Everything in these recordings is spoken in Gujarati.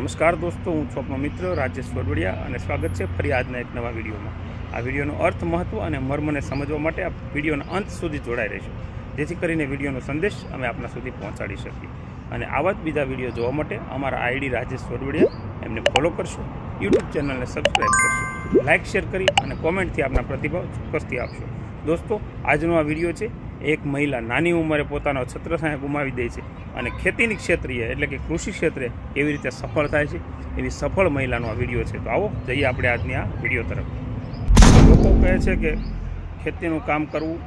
નમસ્કાર દોસ્તો, હું છું મિત્ર રાજેશ વડવડિયા અને સ્વાગત છે ફરી આજના એક નવા વિડીયોમાં. આ વિડીયોનો અર્થ મહત્વ અને મર્મને સમજવા માટે આ વિડીયોના અંત સુધી જોડાઈ રહીશું જેથી કરીને વિડીયોનો સંદેશ અમે આપના સુધી પહોંચાડી શકીએ. અને આવા જ બીજા વીડિયો જોવા માટે અમારા આઈડી રાજેશ વડવડિયા એમને ફોલો કરશો, યુટ્યુબ ચેનલને સબસ્ક્રાઈબ કરશો લાઇક શેર કરી અને કોમેન્ટથી આપના પ્રતિભાવ ચોક્કસથી આપશો. દોસ્તો, આજનો આ વીડિયો છે એક મહિલા નાની ઉંમરે પોતાનો છત્રસાય ગુમાવી દે છે અને ખેતીની ક્ષેત્રીય એટલે કે કૃષિ ક્ષેત્રે કેવી રીતે સફળ થાય છે એવી સફળ મહિલાનો આ વીડિયો છે. તો આવો જઈએ આપણે આજની આ વીડિયો તરફ. લોકો કહે છે કે ખેતીનું કામ કરવું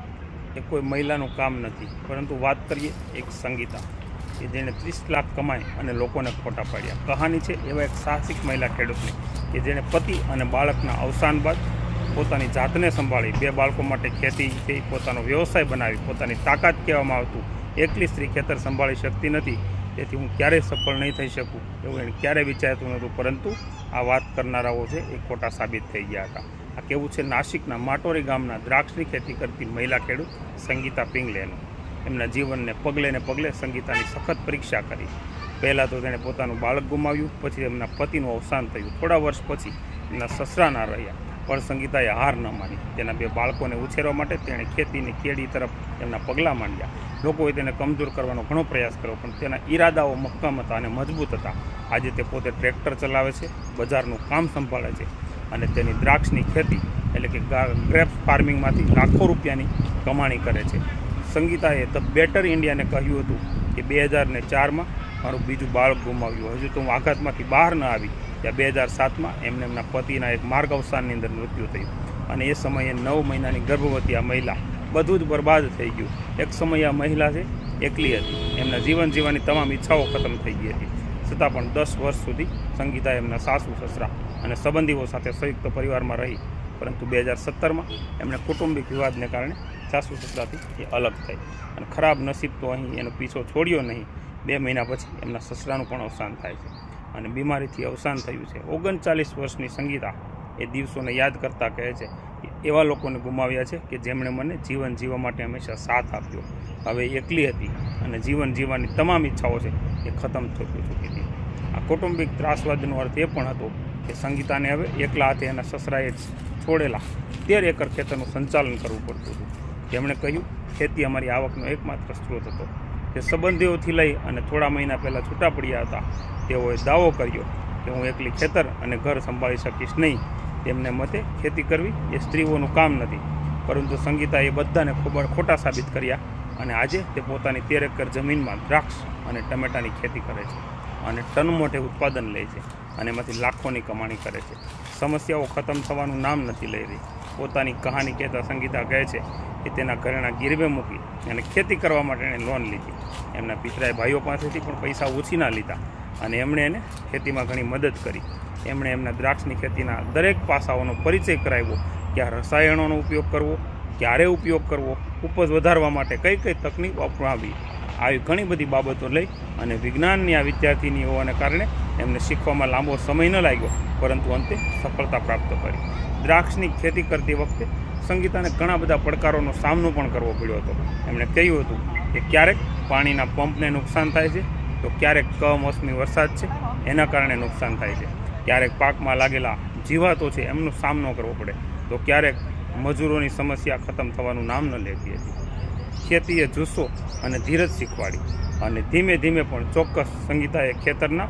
એ કોઈ મહિલાનું કામ નથી, પરંતુ વાત કરીએ એક સંગીતા કે જેણે ત્રીસ લાખ કમાઈ અને લોકોને ખોટા પાડ્યા. કહાની છે એવા એક સાહસિક મહિલા ખેડૂતની કે જેણે પતિ અને બાળકના અવસાન બાદ પોતાની જાતને સંભાળી બે બાળકો માટે ખેતી પોતાનો વ્યવસાય બનાવી પોતાની તાકાત કહેવામાં આવતું, એકલી સ્ત્રી ખેતર સંભાળી શકતી નથી. તેથી હું ક્યારેય સફળ નહીં થઈ શકું એવું એને ક્યારેય વિચારતું નહોતું. પરંતુ આ વાત કરનારાઓ છે એ ખોટા સાબિત થઈ ગયા હતા. આ કેવું છે નાસિકના માટોરી ગામના દ્રાક્ષની ખેતી કરતી મહિલા ખેડૂત સંગીતા પિંગલેનું. એમના જીવનને પગલે ને પગલે સંગીતાની સખત પરીક્ષા કરી. પહેલાં તો તેણે પોતાનું બાળક ગુમાવ્યું, પછી એમના પતિનું અવસાન થયું. થોડા વર્ષ પછી એમના સસરાના રહ્યા. પણ સંગીતાએ હાર ન માની. તેના બે બાળકોને ઉછેરવા માટે તેણે ખેતીની કેડી તરફ એમના પગલાં માંડ્યા. લોકોએ તેને કમજોર કરવાનો ઘણો પ્રયાસ કર્યો, પણ તેના ઈરાદાઓ મક્કમ હતા અને મજબૂત હતા. આજે તે પોતે ટ્રેક્ટર ચલાવે છે, બજારનું કામ સંભાળે છે અને તેની દ્રાક્ષની ખેતી, એટલે કે ગ્રેપ્સ ફાર્મિંગમાંથી લાખો રૂપિયાની કમાણી કરે છે. સંગીતાએ ધ બેટર ઇન્ડિયાને કહ્યું હતું કે, બે હજાર ને ચારમાં મારું બીજું બાળક ગુમાવ્યું. હજુ તો હું આઘાતમાંથી બહાર ન આવી. ત્યાં બે હજાર સાતમાં એમને એમના પતિના એક માર્ગ અવસાનની અંદર મૃત્યુ થયું. અને એ સમયે નવ મહિનાની ગર્ભવતી આ મહિલા બધું જ બરબાદ થઈ ગયું. એક સમયે આ મહિલા છે, એકલી હતી. એમના જીવન જીવવાની તમામ ઈચ્છાઓ ખતમ થઈ ગઈ હતી. છતાં પણ દસ વર્ષ સુધી સંગીતા એમના સાસુ, સસરા અને સંબંધીઓ સાથે સંયુક્ત પરિવારમાં રહી. પરંતુ બે હજાર સત્તરમાં એમણે કુટુંબિક વિવાદને કારણે સાસુ, સસરાથી એ અલગ થઈ. અને ખરાબ નસીબ તો અહીં એનો પીછો છોડ્યો નહીં. બે મહિના પછી એમના સસરાનું પણ અવસાન થાય છે. અને બીમારીથી અવસાન થયું છે. ઓગણચાલીસ વર્ષની સંગીતા એ દિવસોને યાદ કરતાં કહે છે એવા લોકોને ગુમાવ્યા છે કે જેમણે મને જીવન જીવવા માટે હંમેશા સાથ આપ્યો. હવે એકલી હતી અને જીવન જીવવાની તમામ ઈચ્છાઓ છે એ ખતમ થઈ ચૂકી હતી. આ કૌટુંબિક ત્રાસવાદનો અર્થ એ પણ હતો કે સંગીતાને હવે એકલા હાથે એના સસરાએ છોડેલા તેર એકર ખેતરનું સંચાલન કરવું પડતું હતું. તેમણે કહ્યું, ખેતી અમારી આવકનો એકમાત્ર સ્ત્રોત હતો. જે સંબંધીઓથી લઈ અને થોડા મહિના પહેલાં છૂટા પડ્યા હતા, તેઓએ દાવો કર્યો કે હું એકલી ખેતર અને ઘર સંભાળી શકીશ નહીં. તેમને મતે ખેતી કરવી એ સ્ત્રીઓનું કામ નથી, પરંતુ સંગીતા એ બધાને ખૂબ ખોટા સાબિત કર્યા અને આજે તે પોતાની તેર એકર જમીનમાં દ્રાક્ષ અને ટમેટાની ખેતી કરે છે અને ટન મોટે ઉત્પાદન લે છે અને એમાંથી લાખોની કમાણી કરે છે. સમસ્યાઓ ખતમ થવાનું નામ નથી લઈ રહી. પોતાની કહાની કહેતા સંગીતા કહે છે કે તેના ઘરેણા ગીરવે મૂકી અને ખેતી કરવા માટે એણે લોન લીધી. એમના પિતરાએ ભાઈઓ પાસેથી પણ પૈસા ઓછીના લીધા અને એમણે એને ખેતીમાં ઘણી મદદ કરી. એમણે એમના દ્રાક્ષની ખેતીના દરેક પાસાઓનો પરિચય કરાવ્યો ક્યાં રસાયણોનો ઉપયોગ કરવો, ક્યારે ઉપયોગ કરવો, ઉપજ વધારવા માટે કઈ કઈ તકનીક અપનાવવી આવી ઘણી બધી બાબતો લઈ અને વિજ્ઞાનની આ વિદ્યાર્થીની હોવાને કારણે એમને શીખવામાં લાંબો સમય ન લાગ્યો, પરંતુ અંતે સફળતા પ્રાપ્ત કરી. દ્રાક્ષની ખેતી કરતી વખતે સંગીતાને ઘણા બધા પડકારોનો સામનો પણ કરવો પડ્યો હતો. એમણે કહ્યું હતું કે ક્યારેક પાણીના પંપને નુકસાન થાય છે, તો ક્યારેક કમોસમી વરસાદ છે, એના કારણે નુકસાન થાય છે. ક્યારેક પાકમાં લાગેલા જીવાતો છે, એમનો સામનો કરવો પડે. તો ક્યારેક મજૂરોની સમસ્યા ખતમ થવાનું નામ ન લેતી હતી. ખેતીએ જુસ્સો અને ધીરજ શીખવાડી. અને ધીમે ધીમે પણ ચોક્કસ સંગીતાએ ખેતરના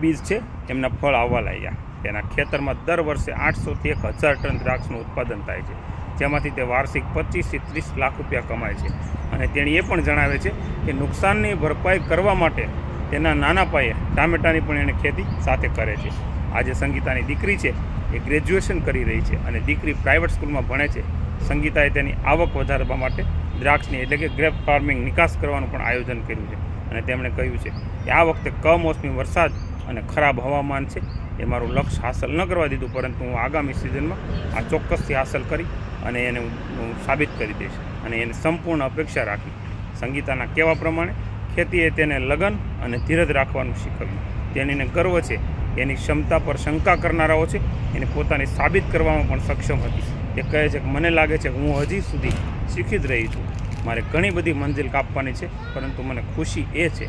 બીજ છે, એમના ફળ આવવા લાગ્યા. તેના ખેતરમાં દર વર્ષે આઠસોથી એક હજાર ટન દ્રાક્ષનું ઉત્પાદન થાય છે. જેમાંથી તે વાર્ષિક પચીસથી ત્રીસ લાખ રૂપિયા કમાય છે. અને તેણી એ પણ જણાવે છે કે નુકસાનની ભરપાઈ કરવા માટે તેના નાના પાયે ટામેટાની પણ એણે ખેતી સાથે કરે છે. આજે સંગીતાની દીકરી છે, એ ગ્રેજ્યુએશન કરી રહી છે અને દીકરી પ્રાઇવેટ સ્કૂલમાં ભણે છે. સંગીતાએ તેની આવક વધારવા માટે દ્રાક્ષની એટલે કે ગ્રેપ ફાર્મિંગ નિકાસ કરવાનું પણ આયોજન કર્યું છે. અને તેમણે કહ્યું છે કે આ વખતે કમોસમી વરસાદ અને ખરાબ હવામાન છે. એ મારું લક્ષ્ય હાંસલ ન કરવા દીધું, પરંતુ હું આગામી સિઝનમાં આ ચોક્કસથી હાંસલ કરી અને એને હું સાબિત કરી દઈશ અને એની સંપૂર્ણ અપેક્ષા રાખી. સંગીતાના કહેવા પ્રમાણે, ખેતીએ તેને લગન અને ધીરજ રાખવાનું શીખવ્યું. તેણીને ગર્વ છે એની ક્ષમતા પર શંકા કરનારાઓ છે. એને પોતાની સાબિત કરવામાં પણ સક્ષમ હતી. એ કહે છે કે મને લાગે છે હું હજી સુધી શીખી જ રહી છું. મારે ઘણી બધી મંજિલ કાપવાની છે, પરંતુ મને ખુશી એ છે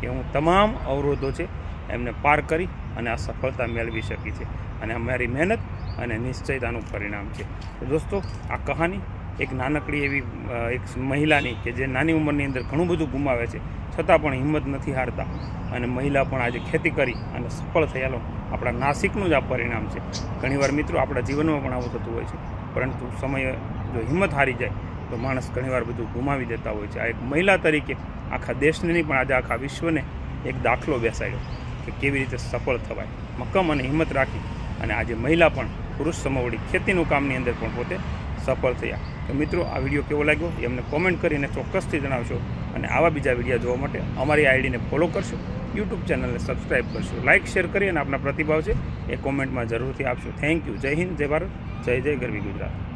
કે હું તમામ અવરોધો છે એમને પાર કરી અને આ સફળતા મેળવી શકી છે. અને અમારી મહેનત અને નિશ્ચયતાનું પરિણામ છે. દોસ્તો, આ કહાની એક નાનકડી એવી એક મહિલાની કે જે નાની ઉંમરની અંદર ઘણું બધું ગુમાવે છે. છતાં પણ હિંમત નથી હારતા. અને મહિલા પણ આજે ખેતી કરી અને સફળ થયેલો. આપણા નાસિકનું જ આ પરિણામ છે. ઘણીવાર મિત્રો આપણા જીવનમાં પણ આવું થતું હોય છે. પરંતુ સમય જો હિંમત હારી જાય, તો માણસ ઘણીવાર બધું ગુમાવી દેતા હોય છે. આ એક મહિલા તરીકે આખા દેશને નહીં, પણ આજે આખા વિશ્વને એક દાખલો બેસાડ્યો કે કેવી રીતે સફળ થવાય. મક્કમ અને હિંમત રાખી અને આજે મહિલા પણ પુરુષ સમવડી ખેતીનું કામની અંદર પણ પોતે સફળ થયા. તો મિત્રો, આ વીડિયો કેવો લાગ્યો? એ અમને કોમેન્ટ કરીને ચોક્કસથી જણાવશો. અને આવા બીજા વીડિયો જોવા માટે અમારી આઈડીને ફોલો કરશો, યુટ્યુબ ચેનલને સબસ્ક્રાઈબ કરશો, લાઇક, શેર કરી અને આપના પ્રતિભાવ છે એ કોમેન્ટમાં જરૂરથી આપશો. Thank you. જય હિન્દ, જય ભારત, જય જય ગરવી ગુજરાત.